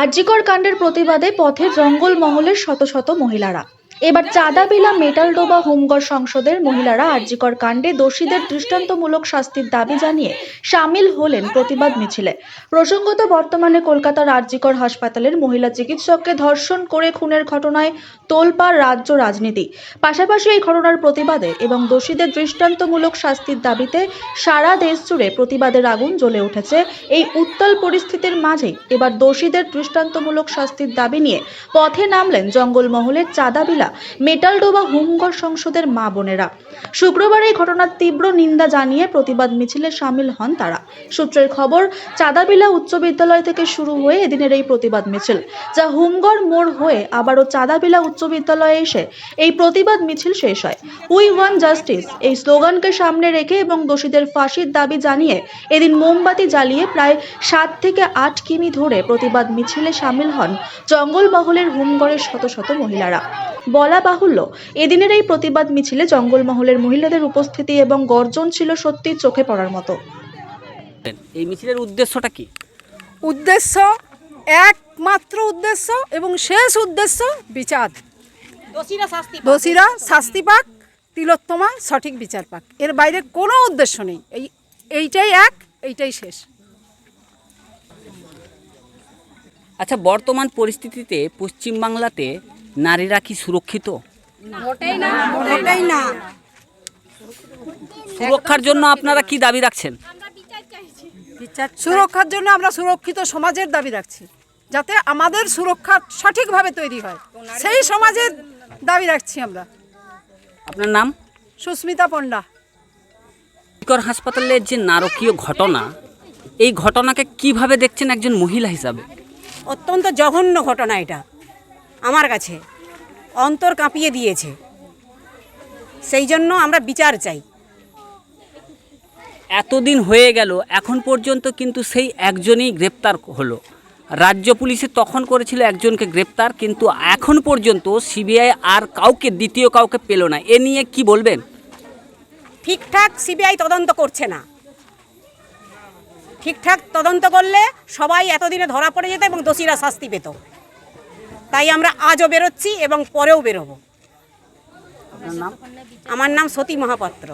আরজিকর কাণ্ডের প্রতিবাদে পথে জঙ্গল মহলের শত শত মহিলারা। এবার চাঁদাবিলা মেটালডোবা হোমগড় সংসদের মহিলারা আরজিকর কাণ্ডে দোষীদের দৃষ্টান্তমূলক শাস্তির দাবি জানিয়ে সামিল হলেন প্রতিবাদ মিছিলে। প্রসঙ্গত, বর্তমানে কলকাতার আরজিকর হাসপাতালের মহিলা চিকিৎসককে ধর্ষণ করে খুনের ঘটনায় তোলপাড় রাজ্য রাজনীতি। পাশাপাশি এই ঘটনার প্রতিবাদে এবং দোষীদের দৃষ্টান্তমূলক শাস্তির দাবিতে সারা দেশ জুড়ে প্রতিবাদের আগুন জ্বলে উঠেছে। এই উত্তাল পরিস্থিতির মাঝেই এবার দোষীদের দৃষ্টান্তমূলক শাস্তির দাবি নিয়ে পথে নামলেন জঙ্গলমহলের চাঁদাবিলা মেটালডোবা হোমগড় সংসদের মা বোনেরা। শুক্রবার এই ঘটনার তীব্র নিন্দা জানিয়ে প্রতিবাদ মিছিলে সামিল হন তারা। সূত্রের খবর, চাঁদাবিলা উচ্চ বিদ্যালয় থেকে শুরু হয়ে এদিনের এই প্রতিবাদ মিছিল, যা হোমগড় মোড় হয়ে আবারও চাঁদাবিলা উচ্চ বিদ্যালয়ে এসে এই প্রতিবাদ মিছিল শেষ হয়। উই ওয়ান জাস্টিস এই স্লোগানকে সামনে রেখে এবং দোষীদের ফাঁসির দাবি জানিয়ে এদিন মোমবাতি জ্বালিয়ে প্রায় সাত থেকে আট কিমি ধরে প্রতিবাদ মিছিলে সামিল হন জঙ্গলমহলের হোমগড়ের শত শত মহিলারা। বলা বাহুল্য এদিনের এই প্রতিবাদ মিছিলে জঙ্গলমহলের মহিলাদের উপস্থিতি এবং গর্জন ছিল সত্যি চোখে পড়ার মতো। এই মিছিলের উদ্দেশ্যটা কি? উদ্দেশ্য একমাত্র উদ্দেশ্য এবং শেষ উদ্দেশ্য বিচার। দোষীরা শাস্তি পাক তিলোত্তমা সঠিক বিচার পাক। এর বাইরে কোনো উদ্দেশ্য নেই। এই এইটাই এক এইটাই শেষ। আচ্ছা বর্তমান পরিস্থিতিতে পশ্চিমবাংলাতে নারীরা কি সুরক্ষিত? সুরক্ষার জন্য আপনারা কি দাবি রাখছেন? সুরক্ষার জন্য আমরা সুরক্ষিত সমাজের দাবি রাখছি যাতে আমাদের সুরক্ষা সঠিকভাবে তৈরি হয়। সেই সমাজের দাবি রাখছি আমরা। আপনার নাম? সুস্মিতা পণ্ডা। শিকর হাসপাতালের যে নারকীয় ঘটনা এই ঘটনাকে কীভাবে দেখছেন একজন মহিলা হিসাবে? অত্যন্ত জঘন্য ঘটনা এটা। আমার কাছে অন্তর কাঁপিয়ে দিয়েছে। সেই জন্য আমরা বিচার চাই। এতদিন হয়ে গেল এখন পর্যন্ত কিন্তু সেই একজনই গ্রেপ্তার হলো। রাজ্য পুলিশে তখন করেছিল একজনকে গ্রেপ্তার কিন্তু এখন পর্যন্ত সিবিআই আর কাউকে দ্বিতীয় কাউকে পেল না। এ নিয়ে কি বলবেন? ঠিকঠাক সিবিআই তদন্ত করছে না। ঠিকঠাক তদন্ত করলে সবাই এতদিনে ধরা পড়ে যেত এবং দোষীরা শাস্তি পেত। তাই আমরা আজও বেরোচ্ছি এবং পরেও বেরোবো। আমার নাম সতী মহাপাত্র।